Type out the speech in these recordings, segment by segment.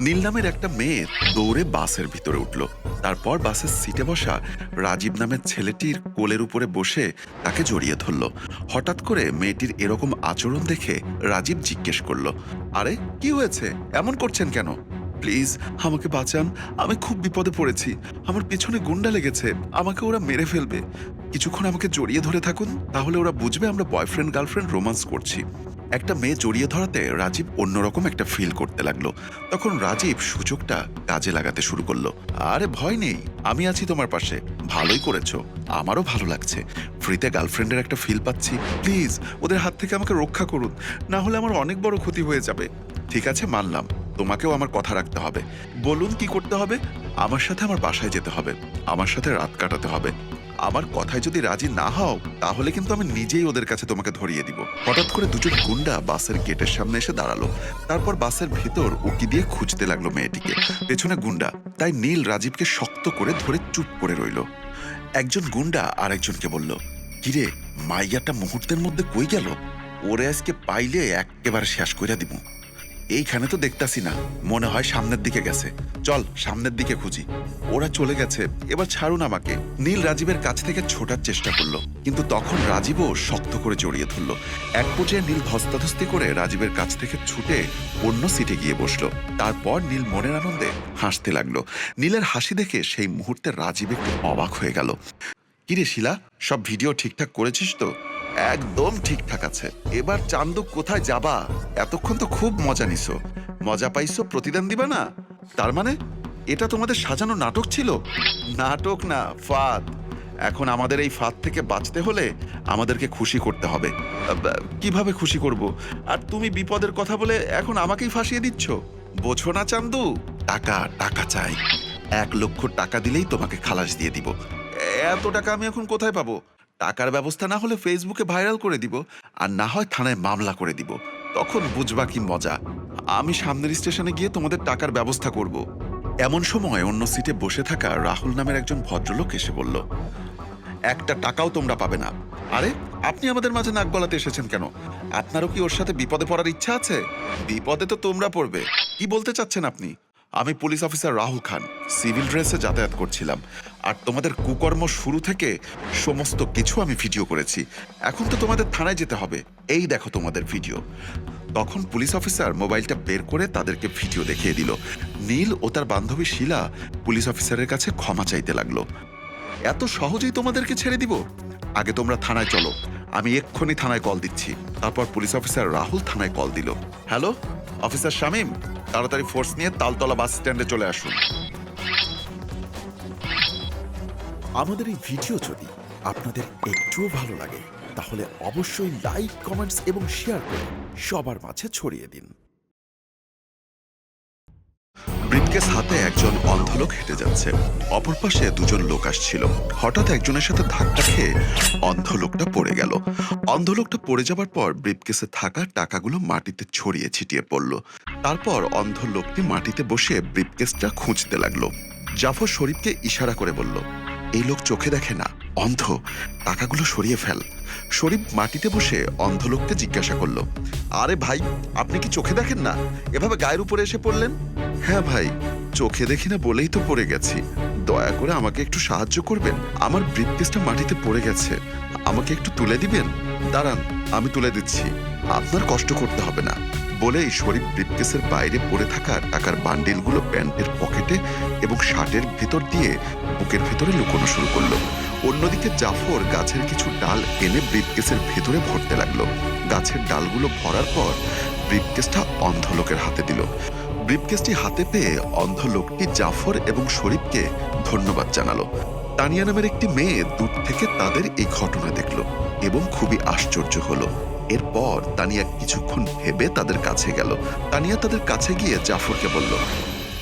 নীল নামের একটা মেয়ে দৌড়ে বাসের ভিতরে উঠল। তারপর বাসের সিটে বসা রাজীব নামের ছেলেটির কোলের উপরে বসে তাকে জড়িয়ে ধরল। হঠাৎ করে মেয়েটির এরকম আচরণ দেখে রাজীব জিজ্ঞেস করল, আরে, কি হয়েছে? এমন করছেন কেন? প্লিজ, আমাকে বাঁচান। আমি খুব বিপদে পড়েছি। আমার পিছনে গুন্ডা লেগেছে। আমাকে ওরা মেরে ফেলবে। কিছুক্ষণ আমাকে জড়িয়ে ধরে থাকুন, তাহলে ওরা বুঝবে আমরা বয়ফ্রেন্ড, গার্লফ্রেন্ড রোমান্স করছি। একটা মেয়ে জড়িয়ে ধরাতে রাজীব অন্যরকম একটা ফিল করতে লাগল। তখন রাজীব সুযোগটা কাজে লাগাতে শুরু করল। আরে ভয় নেই, আমি আছি তোমার পাশে। ভালোই করেছ, আমারও ভালো লাগছে। ফ্রিতে গার্লফ্রেন্ডের একটা ফিল পাচ্ছি। প্লিজ, ওদের হাত থেকে আমাকে রক্ষা করুন। না হলে আমার অনেক বড় ক্ষতি হয়ে যাবে। ঠিক আছে, মানলাম। তোমাকেও আমার কথা রাখতে হবে। বলুন কি করতে হবে? আমার সাথে আমার বাসায় যেতে হবে। আমার সাথে রাত কাটাতে হবে। আমার কথায় যদি রাজি না হও, তাহলে কিন্তু আমি নিজেই ওদের কাছে তোমাকে ধরিয়ে দিব। হঠাৎ করে দুজন গুন্ডা বাসের গেটের সামনে এসে দাঁড়াল। তারপর বাসের ভেতর উকি দিয়ে খুঁজতে লাগল মেয়েটিকে। পেছনে গুন্ডা, তাই নীল রাজীবকে শক্ত করে ধরে চুপ করে রইল। একজন গুন্ডা আরেকজনকে বলল, কিরে, মাইয়াটা মুহূর্তের মধ্যে কই গেল? ওরে আজকে পাইলে একেবারে শেষ কইরা দিব এইখানে তো দেখতাছি না। মনে হয় সামনের দিকে গেছে। চল, সামনের দিকে খুঁজি। ওরা চলে গেছে। এবার ছাড়ুন আমাকে। নীল রাজীবের কাছ থেকে ছোটার চেষ্টা করল। কিন্তু তখন রাজীবও শক্ত করে জড়িয়ে ধরলো। এক পর্যায়ে নীল ধস্তাধস্তি করে রাজীবের কাছ থেকে ছুটে অন্য সিটে গিয়ে বসল। তারপর নীল মনের আনন্দে হাসতে লাগল। নীলের হাসি দেখে সেই মুহূর্তে রাজীব একটু অবাক হয়ে গেল। কিরে শিলা, সব ভিডিও ঠিকঠাক করেছিস তো? একদম ঠিকঠাক আছে। এবার চান্দু কোথায় যাবা? এতক্ষণ তো খুব মজা নিছো। মজা পাইছো, প্রতিদান দিবা না? তার মানে এটা তোমাদের সাজানো নাটক ছিল? নাটক না, ফাঁদ। এখন আমাদের এই ফাঁদ থেকে বাঁচতে হলে আমাদেরকে খুশি করতে হবে। কীভাবে খুশি করব? আর তুমি বিপদের কথা বলে এখন আমাকেই ফাঁসিয়ে দিচ্ছ? বোঝো না চান্দু, টাকা টাকা চাই। এক লক্ষ টাকা দিলেই তোমাকে খালাস দিয়ে দিব। এত টাকা আমি এখন কোথায় পাবো? টাকার ব্যবস্থা না হলে ফেসবুকে ভাইরাল করে দিব, আর না হয় থানায় মামলা করে দিব। তখন বুঝবা কি মজা। আমি সামনের স্টেশনে গিয়ে তোমাদের টাকার ব্যবস্থা করব। এমন সময় অন্য সিটে বসে থাকা রাহুল নামের একজন ভদ্রলোক এসে বলল, একটা টাকাও তোমরা পাবে না। আরে, আপনি আমাদের মাঝে নাক গলাতে এসেছেন কেন? আপনারও কি ওর সাথে বিপদে পড়ার ইচ্ছা আছে? বিপদে তো তোমরা পড়বে। কি বলতে চাচ্ছেন আপনি? আমি police officer Rahul Khan civil ড্রেসে যাতায়াত করছিলাম। আর তোমাদের কুকর্ম শুরু থেকে সমস্ত কিছু আমি ভিডিও করেছি। এখন তো তোমাদের থানায় যেতে হবে। এই দেখো তোমাদের ভিডিও তখন পুলিশ অফিসার মোবাইলটা বের করে তাদেরকে ভিডিও দেখিয়ে দিল। নীল ও তার বান্ধবী শিলা পুলিশ অফিসারের কাছে ক্ষমা চাইতে লাগল। এত সহজেই তোমাদেরকে ছেড়ে দিব? আগে তোমরা থানায় চলো। আমি এক্ষুনি থানায় কল দিচ্ছি। তারপর পুলিশ অফিসার রাহুল থানায় কল দিল। হ্যালো অফিসার শামীম, তাড়াতাড়ি ফোর্স নিয়ে তালতলা বাস স্ট্যান্ডে চলে আসুন। আমাদের এই ভিডিও যদি আপনাদের একটুও ভালো লাগে, তাহলে অবশ্যই লাইক, কমেন্টস এবং শেয়ার করে সবার মাঝে ছড়িয়ে দিন। ব্রিটকেস হাতে একজন অন্ধ লোক হেঁটে যাচ্ছে। অপর পাশে দুজন লোক আসছিল। হঠাৎ একজনের সাথে ধাক্কা খেয়ে অন্ধ লোকটা পড়ে গেল। অন্ধ লোকটা পড়ে যাবার পর ব্রিফকেসে থাকা টাকাগুলো মাটিতে ছড়িয়ে ছিটিয়ে পড়ল। তারপর অন্ধ লোকটি মাটিতে বসে ব্রিফকেসটা খুঁজতে লাগল। জাফর শরীফকে ইশারা করে বলল, এই লোক চোখে দেখে না। অন্ধ। টাকাগুলো সরিয়ে ফেল। শরীফ মাটিতে বসে অন্ধ লোককে জিজ্ঞাসা করল, আরে ভাই, আপনি কি চোখে দেখেন না? এভাবে গায়ের উপরে এসে পড়লেন? হ্যাঁ ভাই, চোখে দেখি না বলেই তো পড়ে গেছি। দয়া করে আমাকে একটু সাহায্য করবেন? আমার ব্রিফকেসটা মাটিতে পড়ে গেছে। আমাকে একটু তুলে দিবেন? দাঁড়ান, আমি তুলে দিচ্ছি। আপনার কষ্ট করতে হবে না। বলেই শরীফ ব্রিফকেসের বাইরে পড়ে থাকা টাকার বান্ডিলগুলো প্যান্টের পকেটে এবং শার্টের ভেতর দিয়ে বুকের ভেতরে লুকোনো শুরু করল। অন্যদিকে জাফর গাছের কিছু ডাল এনে ব্রিফকেসের ভেতরে ভরতে লাগল। গাছের ডালগুলো ভরার পর ব্রিফকেসটা অন্ধ লোকের হাতে দিল। ব্রিফকেসটি হাতে পেয়ে অন্ধ লোকটি জাফর এবং শরীফকে ধন্যবাদ জানালো। তানিয়া নামের একটি মেয়ে দূর থেকে তাদের এই ঘটনা দেখল এবং খুবই আশ্চর্য হলো। এরপর তানিয়া কিছুক্ষণ ভেবে তাদের কাছে গেল। তানিয়া তাদের কাছে গিয়ে জাফরকে বলল,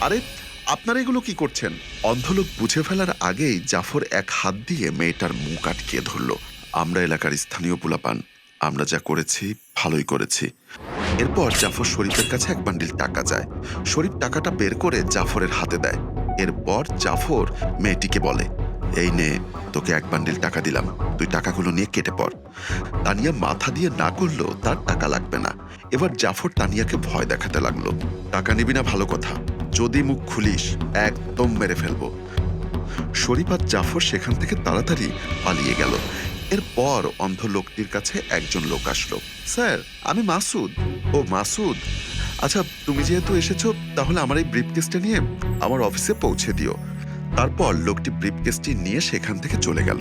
আরে আপনারা এগুলো কি করছেন? অন্ধলোক বুঝে ফেলার আগেই জাফর এক হাত দিয়ে মেয়েটার মুখ আটকিয়ে ধরল। আমরা এলাকার স্থানীয় পুলাপান। আমরা যা করেছি, ভালোই করেছি। এরপর জাফর শরীফের কাছে এক বান্ডিল টাকা যায় শরীফ টাকাটা বের করে জাফরের হাতে দেয়। এরপর জাফর মেয়েটিকে বলে, এই নে, তোকে এক বান্ডিল টাকা দিলাম। তুই টাকাগুলো নিয়ে কেটে পড়। তানিয়া মাথা দিয়ে না করল তার টাকা লাগবে না। এবার জাফর তানিয়াকে ভয় দেখাতে লাগল। টাকা নিবি না, ভালো কথা। যদি মুখ খুলিস, একদম মেরে ফেলব। শরীফ আর জাফর সেখান থেকে তাড়াতাড়ি পালিয়ে গেল। এরপর অন্ধ লোকটির কাছে একজন লোক আসলো। স্যার, আমি মাসুদ। ও, মাসুদ? আচ্ছা তুমি যেহেতু এসেছ, তাহলে আমার এই ব্রিফকেসটা নিয়ে আমার অফিসে পৌঁছে দিও। তারপর লোকটি ব্রিফকেসটি নিয়ে সেখান থেকে চলে গেল।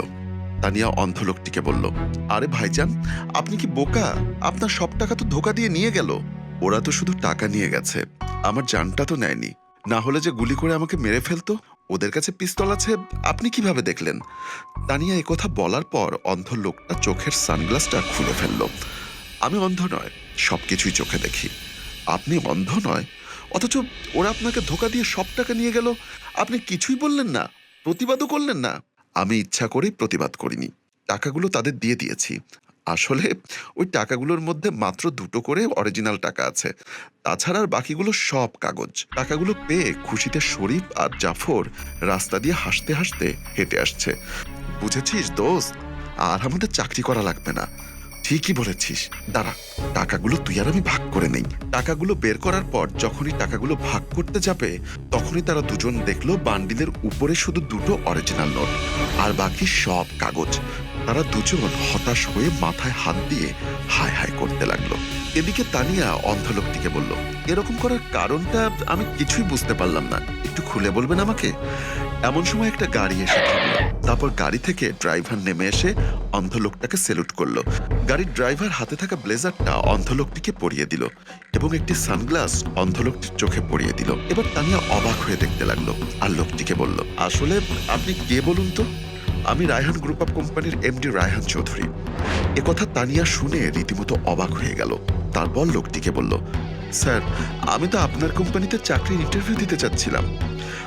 তানিয়া অন্ধ লোকটিকে বলল, আরে ভাইজান, আপনি কি বোকা? আপনার সব টাকা তো ধোকা দিয়ে নিয়ে গেল। ওরা তো শুধু টাকা নিয়ে গেছে। আমার জানটা তো নেয়নি। না হলে যে গুলি করে আমাকে মেরে ফেলতো? ওদের কাছে পিস্তল আছে, আপনি কীভাবে দেখলেন? তানিয়া কথা বলার পর অন্ধ লোকটা চোখের সানগ্লাসটা খুলে ফেলল। আমি অন্ধ নয় সব কিছুই চোখে দেখি। আপনি অন্ধ নয়, অথচ ওরা আপনাকে ধোকা দিয়ে সব টাকা নিয়ে গেল। আপনি কিছুই বললেন না, প্রতিবাদও করলেন না। আমি ইচ্ছা করেই প্রতিবাদ করিনি। টাকাগুলো তাদের দিয়ে দিয়েছি। আসলে ওই টাকাগুলোর মধ্যে মাত্র দুটো করে অরিজিনাল টাকা আছে। তাছাড়া আর বাকিগুলো সব কাগজ। টাকাগুলো পেয়ে খুশিতে শরীফ আর জাফর রাস্তা দিয়ে হাসতে হাসতে হেঁটে আসছে। বুঝেছিস দোস্ত? আর আমাদের চাকরি করা লাগবে না। ঠিকই বলেছিস। দাঁড়া, টাকাগুলো তুই আর আমি ভাগ করে নেই। টাকাগুলো বের করার পর যখনই টাকাগুলো ভাগ করতে যাবে, তখনই তারা দুজন দেখল বান্ডিলের উপরে শুধু দুটো অরিজিনাল নোট আর বাকি সব কাগজ। তারা দুজন হতাশ হয়ে মাথায় হাত দিয়ে হায় হায় করতে লাগল। এদিকে তানিয়া অন্ধলোকটিকে বলল, এরকম করার কারণটা আমি কিছুই বুঝতে পারলাম না। একটু খুলে বলবেন আমাকে? এমন সময় একটা গাড়ি এসে থামলো। তারপর গাড়ি থেকে ড্রাইভার নেমে এসে অন্ধলোকটাকে সেলুট করল। গাড়ির ড্রাইভার হাতে থাকা ব্লেজারটা অন্ধলোকটিকে পরিয়ে দিল এবং একটি সানগ্লাস অন্ধলোকটির চোখে পরিয়ে দিল। এবার তানিয়া অবাক হয়ে দেখতে লাগল আর লোকটিকে বলল, আসলে আপনি কে বলুন তো? আমি রায়হান গ্রুপ অফ কোম্পানির এমডি রায়হান চৌধুরী। একথা তানিয়া শুনে রীতিমতো অবাক হয়ে গেল। তারপর লোকটিকে বলল, স্যার, আমি তো আপনার কোম্পানিতে চাকরির ইন্টারভিউ দিতে চাচ্ছিলাম।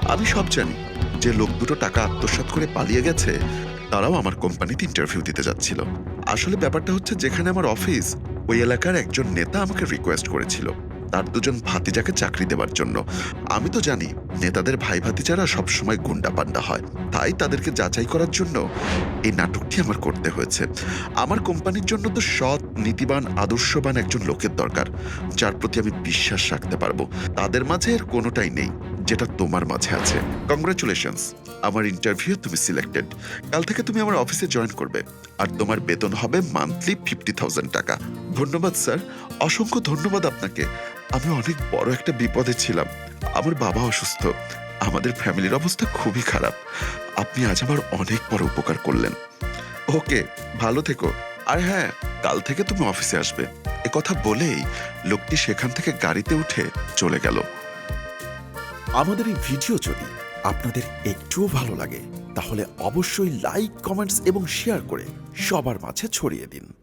আমি সব জানি। যে লোক দুটো টাকা আত্মসাৎ করে পালিয়ে গেছে, তারাও আমার কোম্পানিতে ইন্টারভিউ দিতে যাচ্ছিল। আসলে ব্যাপারটা হচ্ছে, যেখানে আমার অফিস ওই এলাকার একজন নেতা আমাকে রিকোয়েস্ট করেছিল। তার দুজন ভাতিজাকে চাকরি দেওয়ার জন্য। আমি তো জানি, নেতাদের ভাই ভাতিজারা সবসময় গুন্ডা পান্ডা হয়। তাই তাদেরকে যাচাই করার জন্য এই নাটকটি আমার করতে হয়েছে। আমার কোম্পানির জন্য তো সৎ, নীতিবান, আদর্শবান একজন লোকের দরকার, যার প্রতি আমি বিশ্বাস রাখতে পারব। তাদের মাঝে এর কোনোটাই নেই। যেটা তোমার মাঝে আছে। কংগ্রাচুলেশনস আমার ইন্টারভিউ তুমি সিলেক্টেড কাল থেকে তুমি আমার অফিসে জয়েন করবে। আর তোমার বেতন হবে মান্থলি ফিফটি থাউজেন্ড টাকা। ধন্যবাদ স্যার অসংখ্য ধন্যবাদ আপনাকে। আমি অনেক বড় একটা বিপদে ছিলাম। আমার বাবা অসুস্থ। আমাদের ফ্যামিলির অবস্থা খুবই খারাপ। আপনি আজ আমার অনেক বড় উপকার করলেন। ওকে ভালো থেকো। আর হ্যাঁ কাল থেকে তুমি অফিসে আসবে। কথা বলেই লোকটি সেখান থেকে গাড়িতে উঠে চলে গেল। আমাদের এই ভিডিও যদি আপনাদের একটুও ভালো লাগে, তাহলে অবশ্যই লাইক কমেন্টস এবং শেয়ার করে সবার মাঝে ছড়িয়ে দিন।